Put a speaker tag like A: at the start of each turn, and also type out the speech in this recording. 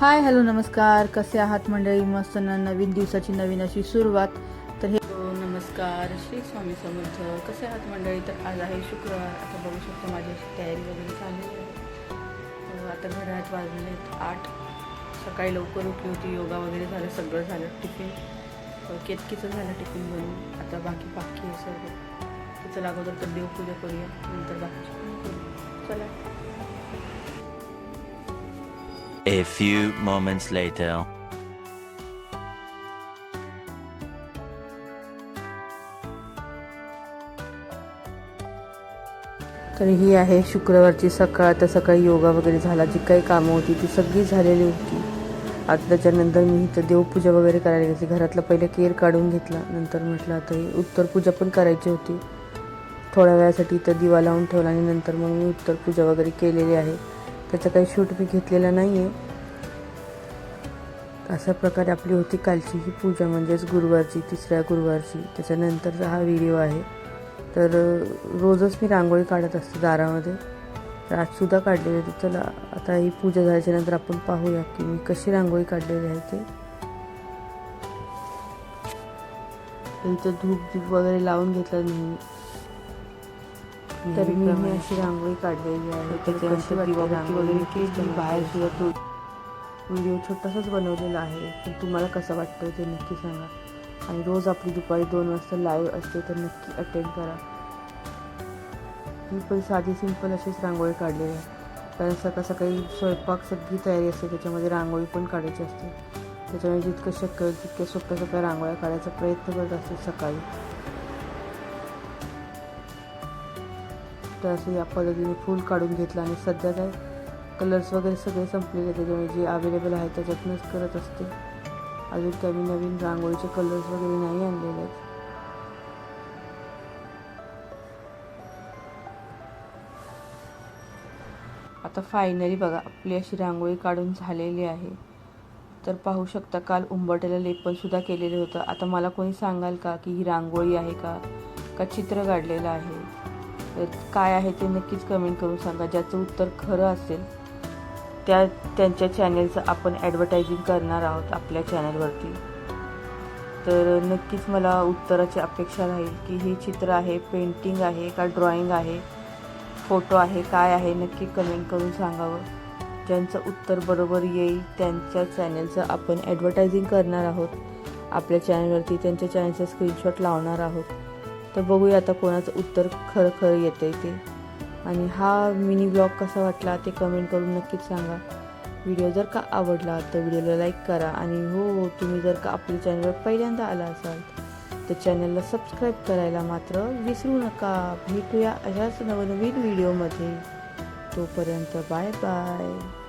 A: Hi hello नमस्कार. कसे आहात मंडळी? मस्त नवीन दिवसाची नवीन अशी सुरुवात. तर हे हो, नमस्कार. श्री स्वामी समर्थ. कसे आहात मंडळी? तर आज आहे शुक्रवार. आता बघू शकतो माझी अशी तयारी वगैरे चालू आहे. आता घरात वाजले आहेत आठ. सकाळी लवकर उठली होती. योगा वगैरे झालं. सगळं झालं. टिफिन. केतकीचं झालं टिफिन बनवून. आता बाकी बाकी आहे सगळं तिचं चला तर देवपूजा करूया. नंतर बाकी चला.
B: A few moments later.
A: तर ही आहे शुक्रवारची सकाळ. तर सकाळी योगा वगैरे झाला. जी काही कामं होती ती सगळी झालेली होती. आता त्याच्यानंतर मी इथं देवपूजा वगैरे करायला घेतली घरातला पहिले केर काढून घेतला. नंतर म्हटलं आता ही उत्तरपूजा पण करायची होती. थोड्या वेळासाठी इथं दिवा लावून ठेवला आणि नंतर मग मी उत्तर पूजा वगैरे केलेली आहे. त्याचं काही शूट मी घेतलेलं नाही आहे अशा प्रकारे आपली होती कालची ही पूजा म्हणजेच गुरुवारची तिसऱ्या गुरुवारची. त्याच्यानंतरचा हा व्हिडिओ आहे. तर रोजच मी रांगोळी काढत असते दारामध्ये. तर आजसुद्धा काढलेली होती चला आता ही पूजा झाल्याच्यानंतर आपण पाहूया की मी कशी रांगोळी काढलेली आहे ते इथं धूप धूप वगैरे लावून घेतलं नेहमी तर मी अशी रांगोळी काढलेली आहे. वगैरे केली. बाहेर सुद्धा तो व्हिडिओ छोटासाच बनवलेला आहे पण तुम्हाला कसं वाटतं ते नक्की सांगा. आणि रोज आपली दुपारी दोन वाजता लाईव्ह असते तर नक्की अटेंड करा. मी पण साधी सिंपल अशीच रांगोळी काढलेली आहे. कारण सकाळ सकाळी स्वयंपाक सगळी तयारी असते त्याच्यामध्ये रांगोळी पण काढायची असते. त्याच्यामुळे जितकं शक्य होईल तितक्या सोप्या सोप्या रांगोळ्या काढायचा प्रयत्न करत असते सकाळी. तर असं या पद्धतीने फूल काढून घेतलं आणि सध्या काय कलर्स वगैरे सगळे संपलेले त्याच्यामुळे जे अवेलेबल आहे त्याच्यातूनच करत असते. अजून काही मी नवीन रांगोळीचे कलर्स वगैरे नाही आणलेले आहेत. आता फायनली बघा आपली अशी रांगोळी काढून झालेली आहे. तर पाहू शकता काल उंबरट्याला लेपनसुद्धा केलेलं होतं. आता मला कोणी सांगाल का की ही रांगोळी आहे का? का चित्र काढलेलं आहे? काय आहे ते नक्कीच कमेंट करून सांगा. ज्याचं उत्तर खरं असेल त्या त्यांच्या चॅनेलचं आपण ॲडव्हर्टायझिंग करणार आहोत आपल्या चॅनलवरती तर नक्कीच मला उत्तराची अपेक्षा राहील की हे चित्र आहे पेंटिंग आहे का ड्रॉइंग आहे फोटो आहे काय आहे नक्की कमेंट करून सांगावं. ज्यांचं उत्तर बरोबर येईल त्यांच्या चॅनलचं आपण ॲडव्हर्टायझिंग करणार आहोत. आपल्या चॅनलवरती त्यांच्या चॅनलचा स्क्रीनशॉट लावणार आहोत. तर बघूया आता कोणाचं उत्तर खरं खरं येतं आहे ते. आणि हा मिनी ब्लॉग कसा वाटला ते कमेंट करून नक्कीच सांगा. व्हिडिओ जर का आवडला तर व्हिडिओला लाईक करा आणि हो, हो तुम्ही जर का आपल्या चॅनलवर पहिल्यांदा आला असाल तर चॅनलला सबस्क्राईब करायला मात्र विसरू नका. भेटूया अशाच नवनवीन व्हिडिओमध्ये तोपर्यंत बाय बाय